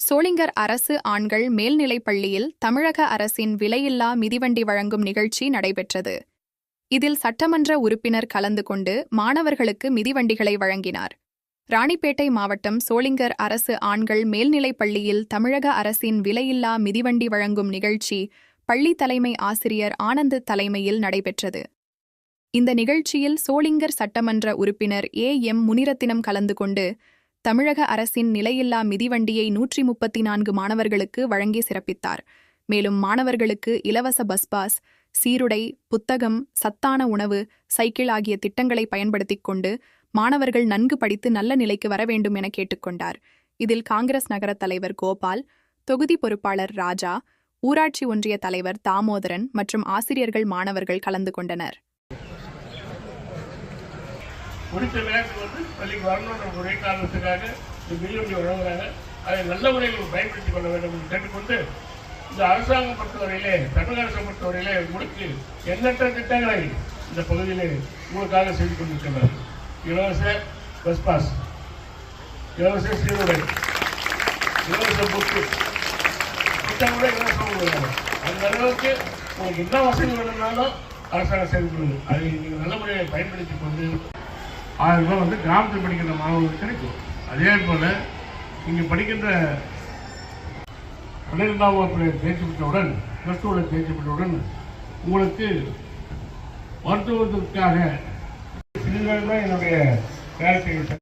சோளிங்கர் அரசு ஆண்கள் மேல்நிலைப் பள்ளியில் தமிழக அரசின் விலையில்லா மிதிவண்டி வழங்கும் நிகழ்ச்சி நடைபெற்றது. இதில் சட்டமன்ற உறுப்பினர் கலந்து கொண்டு மாணவர்களுக்கு மிதிவண்டிகளை வழங்கினார். ராணிப்பேட்டை மாவட்டம் சோளிங்கர் அரசு ஆண்கள் மேல்நிலைப் பள்ளியில் தமிழக அரசின் விலையில்லா மிதிவண்டி வழங்கும் நிகழ்ச்சி பள்ளி தலைமை ஆசிரியர் ஆனந்த் தலைமையில் நடைபெற்றது. இந்த நிகழ்ச்சியில் சோளிங்கர் சட்டமன்ற உறுப்பினர் ஏ எம் முனிரத்தினம் கலந்து கொண்டு தமிழக அரசின் நிலையில்லா மிதிவண்டியை நூற்றி முப்பத்தி நான்கு மாணவர்களுக்கு வழங்கி சிறப்பித்தார். மேலும் மாணவர்களுக்கு இலவச பஸ் பாஸ் சீருடை புத்தகம் சத்தான உணவு சைக்கிள் ஆகிய திட்டங்களை பயன்படுத்திக் கொண்டு மாணவர்கள் நன்கு படித்து நல்ல நிலைக்கு வர வேண்டும் என கேட்டுக்கொண்டார் இதில் காங்கிரஸ் நகர தலைவர் கோபால் தொகுதி பொறுப்பாளர் ராஜா ஊராட்சி ஒன்றிய தலைவர் தாமோதரன் மற்றும் ஆசிரியர்கள் மாணவர்கள் கலந்து கொண்டனர். குறித்த நேரத்துக்கு வந்து பள்ளிக்கு வரணுன்ற ஒரே காரணத்துக்காக இந்த மில்லுண்டி வழங்குறாங்க. அதை நல்ல முறையில் பயன்படுத்திக் கொள்ள வேண்டும் என்று கேட்டுக்கொண்டு இந்த அரசாங்கம் பொறுத்தவரையிலே தமிழக அரசை பொறுத்தவரையிலே உங்களுக்கு எண்ணற்ற திட்டங்களை இந்த பகுதியிலே உங்களுக்காக செய்து கொண்டிருக்கின்றனர் இலவச பஸ் பாஸ் இலவச சீருடை இலவச புக்கு திட்டம் கூட இலவசம் அந்த அளவுக்கு உங்களுக்கு என்ன வசதி வேணும்னாலும் அரசாங்கம் செய்து கொடுக்குது அதை நீங்கள் நல்ல முறையை பயன்படுத்திக் கொண்டு ஆயிரம் ரூபாய் வந்து கிராமத்தில் படிக்கின்ற மாணவர்களுக்கு கிடைக்கும். அதே போல் இங்கே படிக்கின்ற பன்னிரெண்டாம் வகுப்பில் தேர்ச்சி பெற்றவுடன் ப்ளஸ் டூவில் தேர்ச்சி பெற்றவுடன் உங்களுக்கு மருத்துவத்திற்காக இதுதான் என்னுடைய வேலை